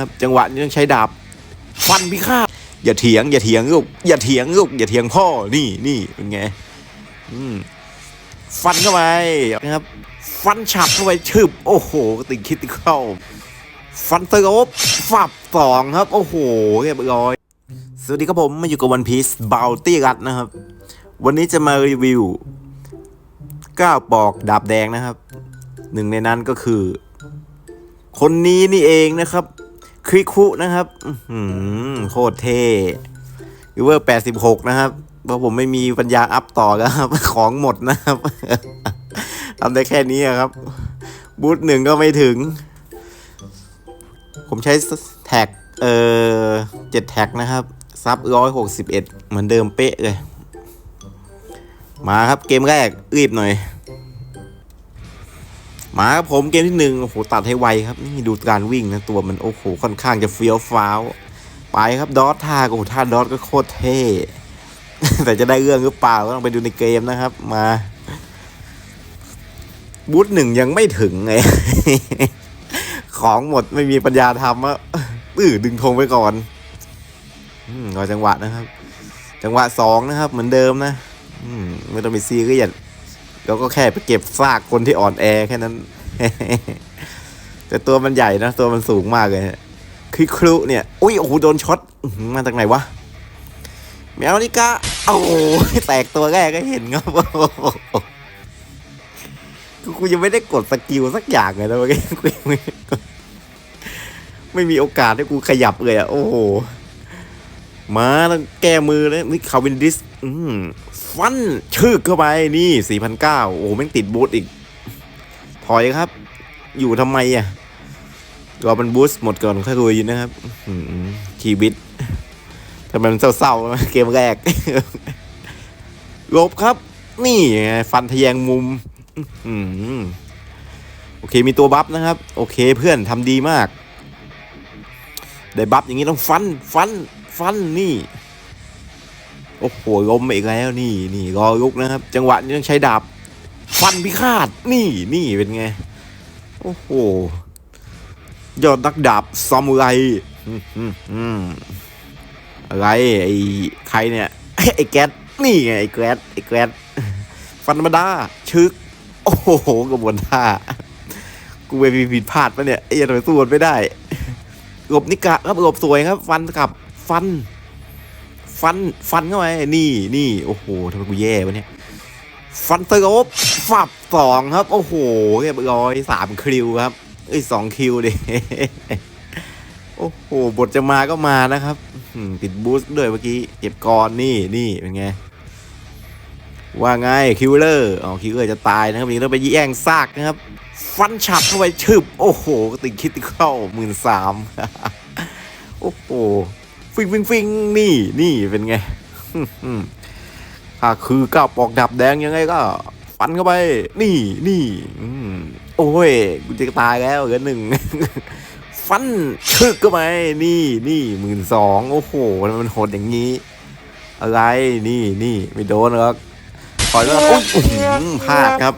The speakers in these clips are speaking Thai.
ครับจังหวะนี้ต้องใช้ดาบฟันพิฆาตอย่าเถียง อย่าเถียงลูกอย่าเถียงลูกอย่าเถียงพ่อนี่นี่เป็นไงอืมฟันเข้าไปนะครับ ฟันฉับเข้าไปชึบโอ้โหติดคิดติดเข้า ฟันเตอร์โอบฝับสองครับ โอ้โหเรียบร้อย สวัสดีครับผมมาอยู่กับวันพีซบา u ตี้รัดนะครับ วันนี้จะมารีวิวก้าวปอกดาบแดงนะครับ หนึ่งในนั้นก็คือ คนนี้นี่เองนะครับ คริคุนะครับโคตรเท่ยูเวอร์แปดสิบหกนะครับ เพราะผมไม่มีปัญญาอัพต่อแล้วครับ ของหมดนะครับทำได้แค่นี้อะครับ บูทหนึ่งก็ไม่ถึง ผมใช้แท็ก เอ่อเจ็ดแท็กนะครับ ซับร้อยหกสิบเอ็ดเหมือนเดิมเป๊ะเลย มาครับเกมแรกรีบหน่อย มาครับผมเกมที่หนึ่งโอ้โหตัดให้ไวครับนี่ดูการวิ่งนะตัวมันโอ้โหค่อนข้างจะเฟี้ยวฟ้าว ไปครับดอทท่าโอ้โหท่าดอทก็โคตรเท่แต่จะได้เรื่องหรือเปล่าก็ต้องไปดูในเกมนะครับ มา บูธหนึ่งยังไม่ถึงไงของหมดไม่มีปัญญาทำอะอื้อดึงธงไปก่อนรอจังหวะนะครับ จังหวะสองนะครับ เหมือนเดิมนะอืมไม่ต้องไปซีเรียส แล้วก็แค่ไปเก็บซากคนที่อ่อนแอแค่นั้น แต่ตัวมันใหญ่นะ ตัวมันสูงมากเลยคลิกครุเนี่ย อุ้ยโอ้โหโดนช็อตมาจากไหนวะแมวนิกาโอ้โหแตกตัวแรกก็เห็นครับกูกูยังไม่ได้กดสกิลสักอย่างเลยนะเมื่อกี้กูยังไม่ไม่มีโอกาสให้กูขยับเลยอะ โอ้โห มาต้องแก้มือเลยนี่คาวินดิส อืม ฟันชึกเข้าไปนี่สี่พันเก้าโอ้โหแม่งติดบูทอีก ถอยครับ อยู่ทำไมอะรอมันบูสต์หมดก่อนค่อยคุยนะครับชีวิตทำไมมันเศร้าๆเกมแรกลบครับ นี่ไงฟันทะแยงมุมโอเคมีตัวบัฟนะครับ โอเคเพื่อนทำดีมาก ได้บัฟอย่างนี้ต้องฟัน ฟัน ฟันนี่ โอ้โหล้มอีกแล้วนี่นี่รอลุกนะครับ จังหวะนี้ต้องใช้ดาบฟันพิฆาตนี่นี่เป็นไง โอ้โหยอดนักดาบซามูไรอืมอืมอืมอะไรไอ้ใครเนี่ยไอ้แก๊สนี่ไงไอ้แก๊สไอ้แก๊สฟันธรรมดาชึก โอ้โหกระบวนท่ากูไปผิดพลาดปะเนี่ยไอ้ยันไปสู้มันไม่ได้หลบนิกะครับหลบสวยครับ ฟันกลับฟัน ฟัน ฟันเข้าไปนี่นี่โอ้โหทำไมกูแย่วะเนี่ย ฟันเตอร์โอบฝับสองครับ โอ้โหเรียบร้อยสามคิวครับ เอ้ยสองคิวดิโอ้โห บทจะมาก็มานะครับติดบูสต์ด้วยเมื่อกี้เก็บกรนี่นี่เป็นไง ว่าไงคิวเลอร์อ๋อคิวเลอร์จะตายนะครับนี่เราไปแย่งซากนะครับ ฟันฉับเข้าไปชึบ โอ้โหติดคิดติเข้าหมื่นสามโอ้โห ฟิงฟิงฟิงนี่นี่เป็นไงถ้าคือก้าวปอกดับแดงยังไงก็ฟันเข้าไป นี่นี่อืมโอ้ยกูจะตายแล้วเหลือหนึ่งฟันชึกเข้าไปนี่นี่หมื่นสองโอ้โหทำไมมันโหดอย่างนี้ อะไรนี่นี่ไม่โดนหรอกถอยแล้วอุ้ยอื้อหือพลาดครับ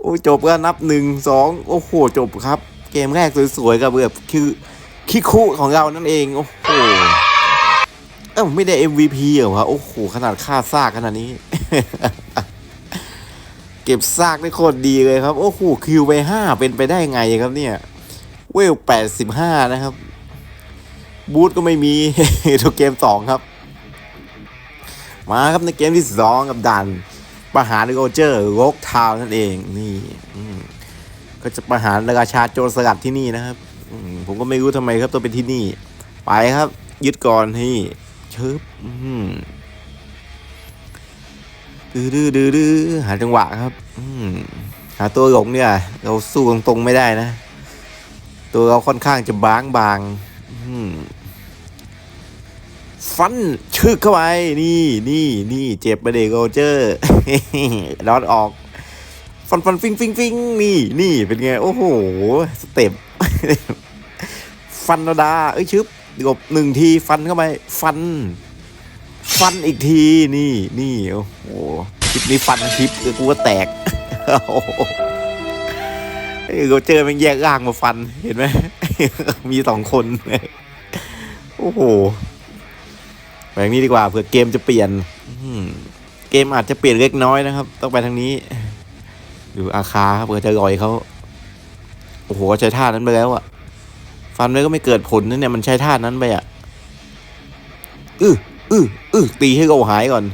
โอ้ยจบก็นับหนึ่งสองโอ้โหจบครับ เกมแรกสวยๆกับแบบคือ คิคุของเรานั่นเอง โอ้โหเอ้าไม่ได้ MVP เหรอวะโอ้โห ขนาดค่าซากขนาดนี้ เก็บซากได้โคตรดีเลยครับ โอ้โห คิวไปห้าเป็นไปได้ไงครับเนี่ย เวลแปดสิบห้านะครับ บูธก็ไม่มีทุกเกมสองครับ มาครับในเกมที่สองกับดันประหารโรเจอร์โรกทาวนั่นเอง นี่ก็จะประหารราชาโจรสลัดที่นี่นะครับ ผมก็ไม่รู้ทำไมครับต้องเป็นที่นี่ ไปครับ ยึดก่อนที่ชึบดื้อดื้อดื้อดื้อหาจังหวะครับหาตัวหลงเนี่ย เราสู้ตรงๆไม่ได้นะ ตัวเราค่อนข้างจะบางบางฟันชึกเข้าไปนี่นี่นี่เจ็บไปเด็กโรเจอร์ดอดออก ฟันฟันฟิงฟิงฟิงนี่นี่เป็นไง โอ้โห สเต็ป ฟันดา เอ้ยชึบกบหนึ่งทีฟันเข้าไปฟัน ฟันอีกทีนี่นี่โอ้โหคลิปนี้ฟันคลิปกูก็แตกโอ้โหเออเราเจอมันแยกร่างมาฟันเห็นไหมมีสองคนโอ้โหแบบนี้ดีกว่าเผื่อเกมจะเปลี่ยนเกมอาจจะเปลี่ยนเล็กน้อยนะครับ ต้องไปทางนี้ดูอาคาครับเผื่อจะลอยเขา โอ้โหใช้ท่านั้นไปแล้วอะฟันไว้ก็ไม่เกิดผลนะเนี่ยมันใช้ท่านั้นไปอะอืออืออือตีให้เราหายก่อน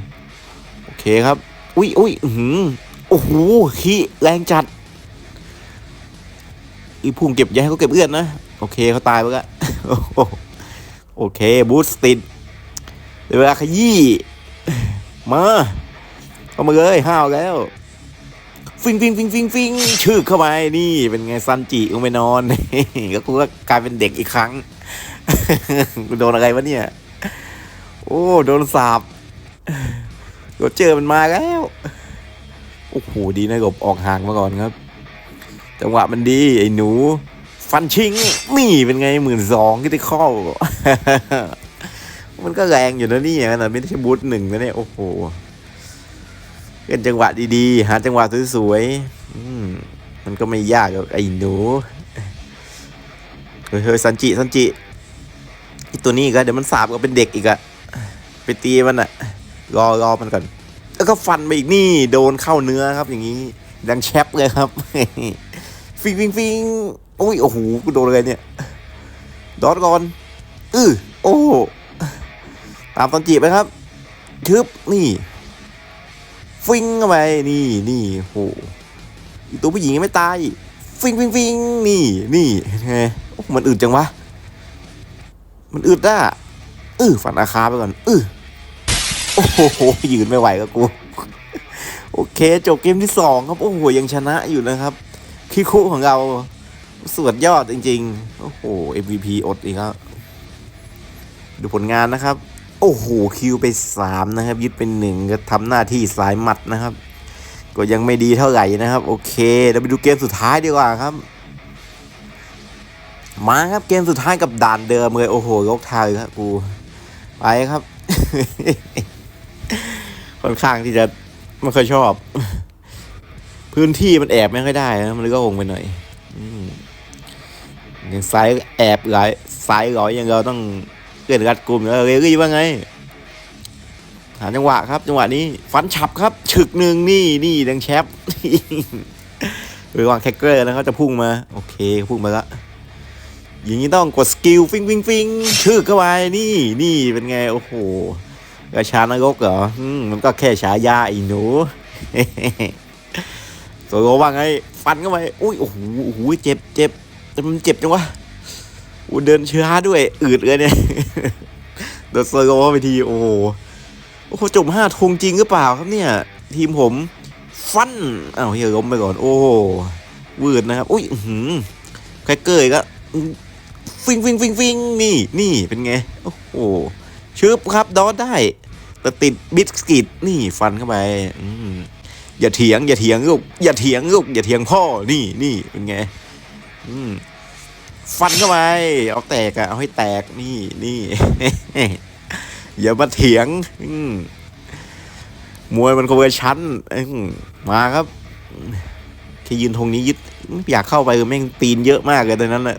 โอเคครับ อุ้ยอุ้ยอื้อหือโอ้โหขี้แรงจัดอีพุ่งเก็บยาให้เขาเก็บเอื้อนนะ โอเคเขาตายไปล้วโอ้โหโอเคบูสติดเดี๋ยวเวลาขยี้มาเข้ามาเลยห้าวแล้ว ฟิงฟิงฟิงฟิงฟิงชื่อเข้าไปนี่เป็นไงซันจิลงไปนอน ก็กูก็กลายเป็นเด็กอีกครั้งกูโดนอะไรวะเนี่ย โอ้โดนสาบโรเจอมันมาแล้วโอ้โหดีนะกบออกห่างมาก่อนครับ จังหวะมันดี ไอ้หนู ฟันชิงนี่เป็นไงหมื่นสองที่ได้ข้อมันก็แรงอยู่นะนี่นะไม่ใช่บูทหนึ่งนะเนี่ยโอ้โห เป็นจังหวะดีๆ หาจังหวะสวยๆอืมมันก็ไม่ยากหรอกไอ้หนู เฮ้ยซันจิซันจิไอตัวนี้ก็เดี๋ยวมันสาบก็เป็นเด็กอีกอะไปตีมันอะรอรอมันก่อน แล้วก็ฟันไปอีกนี่โดนเข้าเนื้อครับอย่างนี้ ดังแชปเลยครับ ฟิงฟิงฟิงโอ้ยโอ้โหกูโดนอะไรเนี่ยดอทก่อนอือโอ้ตามตอนจีบไปครับทึบนี่ ฟิงเข้าไปนี่นี่โหตัวผู้หญิงยังไม่ตายฟิงฟิงฟิงนี่นี่ไงมันอึดจังวะ มันอึดอะอือฝันอาคาไปก่อนอือโอ้โหยืนไม่ไหวก็กู โอเคจบเกมที่สองครับโอ้โหยังชนะอยู่นะครับคิคุของเราสวดยอดจริง ๆ โอ้โห MVP อดอีกครับ ดูผลงานนะครับ โอ้โหคิวไปสามนะครับ ยึดเป็นหนึ่งก็ทำหน้าที่สายหมัดนะครับ ก็ยังไม่ดีเท่าไหร่นะครับ โอเคเดี๋ยวไปดูเกมสุดท้ายดีกว่าครับ มาครับเกมสุดท้ายกับด่านเดิมเลยโอ้โหยกทายครับกูไปครับ ค่อนข้างที่จะไม่ค่อยชอบ พื้นที่มันแอบไม่ค่อยได้นะมันก็คงไปหน่อยอย่างซ้ายแอบหลายซ้ายร้อยอย่างเราต้อง เกิดรัดกลุ่มแล้วเรรี่ว่าไงหาจังหวะครับ จังหวะนี้ ฟันฉับครับฉึกหนึ่งนี่นี่ดังแชปหรือวางแคคเกอร์แล้วเขาจะพุ่งมา โอเคพุ่งมาละอย่างนี้ต้องกดสกิลฟิงฟิงฟิงชึกเข้าไปนี่นี่เป็นไง โอ้โหกระชานรกเหรอมันก็แค่ฉายาไอ้หนูโซโลว่าไง ฟันเข้าไปอุ้ยโอ้โหโอ้โหเจ็บเจ็บแต่มันเจ็บจังวะ อูเดินช้าด้วยอืดเลยเนี่ยโดนโซโลเข้าไปทีโอ้โหโอ้โหจบห้าทงจริงหรือเปล่าครับเนี่ย ทีมผมฟันอ้าวเฮียล้มไปก่อน โอ้โหวืดนะครับ อุ้ยหือแครเกอร์อีก็ฟิงฟิงฟิงฟิงนี่นี่เป็นไง โอ้โหชึบครับดอทได้แต่ติดบิสกิตนี่ฟันเข้าไปอืมอย่าเถียง อย่าเถียงลูกอย่าเถียงลูกอย่าเถียงพ่อนี่นี่เป็นไง อืม ฟันเข้าไปเอาแตกอะเอาให้แตกนี่นี่อย่ามาเถียงมวยมันคนละชั้นมาครับแค่ยืนธงนี้ยึดอยากเข้าไปแม่งตีนเยอะมากเลยตอนนั้นแหละ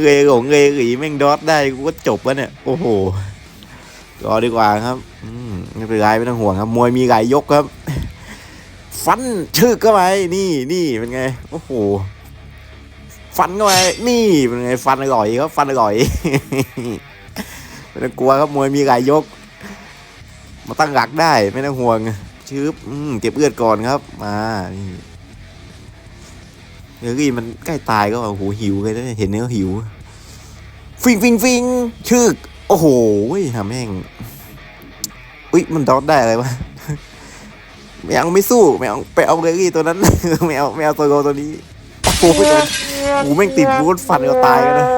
เงยหลงเงยหลีแม่งดอทได้กูก็จบแล้วเนี่ย โอ้โหรอดีกว่าครับอืมไม่เป็นไรไม่ต้องห่วงครับ มวยมีหลายยกครับ ฟันชึกเข้าไปนี่นี่เป็นไง โอ้โห ฟันเข้าไปนี่เป็นไงฟันอร่อยครับฟันอร่อยไม่ต้องกลัวครับมวยมีหลายยก มาตั้งหลักได้ไม่ต้องห่วงชืบเก็บเลือดก่อนครับ มานี่เฮอรี่มันใกล้ตายก็โอ้โหหิวเลยนะเห็นเนื้อหิว ฟิงฟิงฟิงชึกโอ้โหหาแม่งอุ้ยมันดอทได้อะไรวะไม่เอาไม่สู้ไม่เอาไปเอาเลรี่ตัวนั้นไม่เอาไม่เอาตัวโกตัวนี้โอ้โห ไม่โอ้โหแม่งติดบูทฟันก็ตายกันนะ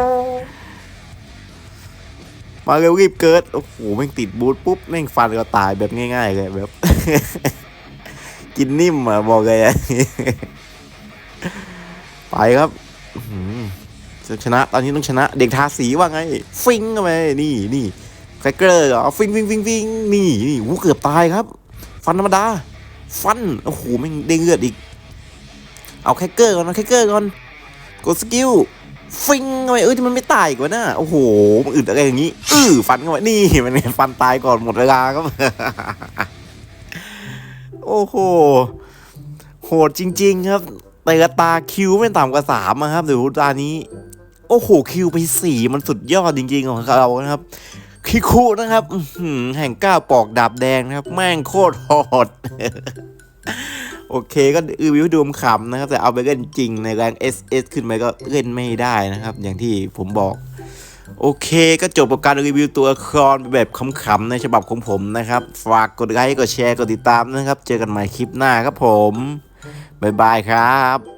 มาเร็วรีบเกิดโอ้โหแม่งติดบูทปุ๊บแม่งฟันก็ตายแบบง่ายๆเลยแบบ กินนิ่มอะบอกเลยอะไปครับจะชนะ ตอนนี้ต้องชนะ เด็กทาสีว่าไง ฟิงเข้าไปนี่นี่แครกเกอร์เหรอฟิงฟิงฟิงฟิงนี่นี่วูเกือบตายครับ ฟันธรรมดา ฟัน โอ้โหแม่งได้เลือดอีก เอาแคคเกอร์ก่อนเอาแคคเกอร์ก่อน กดสกิลฟิงเข้าไปเอ้ยที่มันไม่ตายกวะน่ะโอ้โหมันอึดอะไรอย่างงี้อือฟันเข้าไปนี่มันฟันตายก่อนหมดเวลาครับโอ้โหโหดจริง ๆ ครับแต่ละตาคิวไม่ต่ำกว่าสามครับเดี๋ยวตานี้ โอ้โหคิวไปสี่มันสุดยอดจริง ๆ ของเรานะครับคิคุนะครับหือแห่งก้าวปอกดาบแดงนะครับ แม่งโคตรโหด โอเคก็รีวิวดูมขำนะครับ แต่เอาไปเล่นจริงในแรง SS ขึ้นไปก็เล่นไม่ได้นะครับ อย่างที่ผมบอก โอเคก็จบกับการรีวิวตัวละครแบบขำๆในฉบับของผมนะครับ ฝากกดไลค์กดแชร์กดติดตามนะครับ เจอกันใหม่คลิปหน้าครับผม บ๊ายบายครับ